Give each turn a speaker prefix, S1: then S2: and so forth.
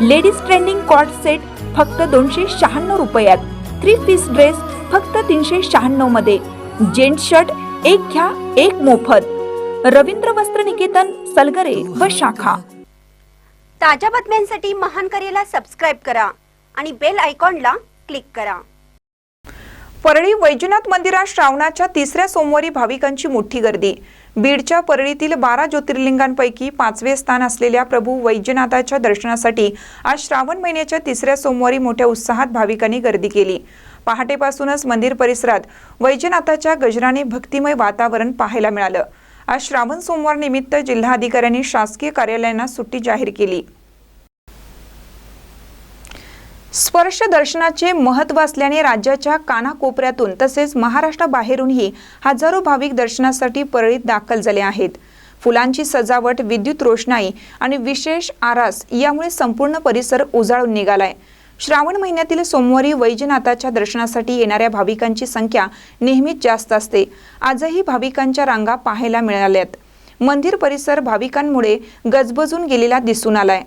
S1: Ladies trending coat set फक्त दोनशे शहाण्णव रुपयात. थ्री पीस ड्रेस फक्त तीनशे शहाण्णवमध्ये. जेंट्स शर्ट एक घ्या एक मोफत. रवींद्र वस्त्र निकेतन सलगरे व शाखा.
S2: ताज्या बातम्यांसाठी महान करेला सबस्क्राईब करा आणि बेल आयकॉनला क्लिक करा.
S1: परळी वैजनाथ मंदिरात श्रावणाच्या तिसऱ्या सोमवारी भाविकांची मोठी गर्दी. बीडच्या परळीतील बारा ज्योतिर्लिंगांपैकी पाचवे स्थान असलेल्या प्रभू वैजनाथाच्या दर्शनासाठी आज श्रावण महिन्याच्या तिसऱ्या सोमवारी मोठ्या उत्साहात भाविकांनी गर्दी केली. पहाटेपासूनच मंदिर परिसरात वैजनाथाच्या गजराने भक्तिमय वातावरण पाहायला मिळालं. आज श्रावण सोमवार निमित्त जिल्हाधिकाऱ्यांनी शासकीय कार्यालयांना सुट्टी जाहीर केली. स्पर्श दर्शनाचे महत्त्व असल्याने राज्याच्या कानाकोपऱ्यातून तसेच महाराष्ट्राबाहेरूनही हजारो भाविक दर्शनासाठी परळीत दाखल झाले आहेत. फुलांची सजावट विद्युत रोषणाई आणि विशेष आरास यामुळे संपूर्ण परिसर उजाळून निघालाय. श्रावण महिन्यातील सोमवारी वैजनाथाच्या दर्शनासाठी येणाऱ्या भाविकांची संख्या नेहमीच जास्त असते. आजही भाविकांच्या रांगा पाहायला मिळाल्यात. मंदिर परिसर भाविकांमुळे गजबजून गेलेला दिसून आलाय.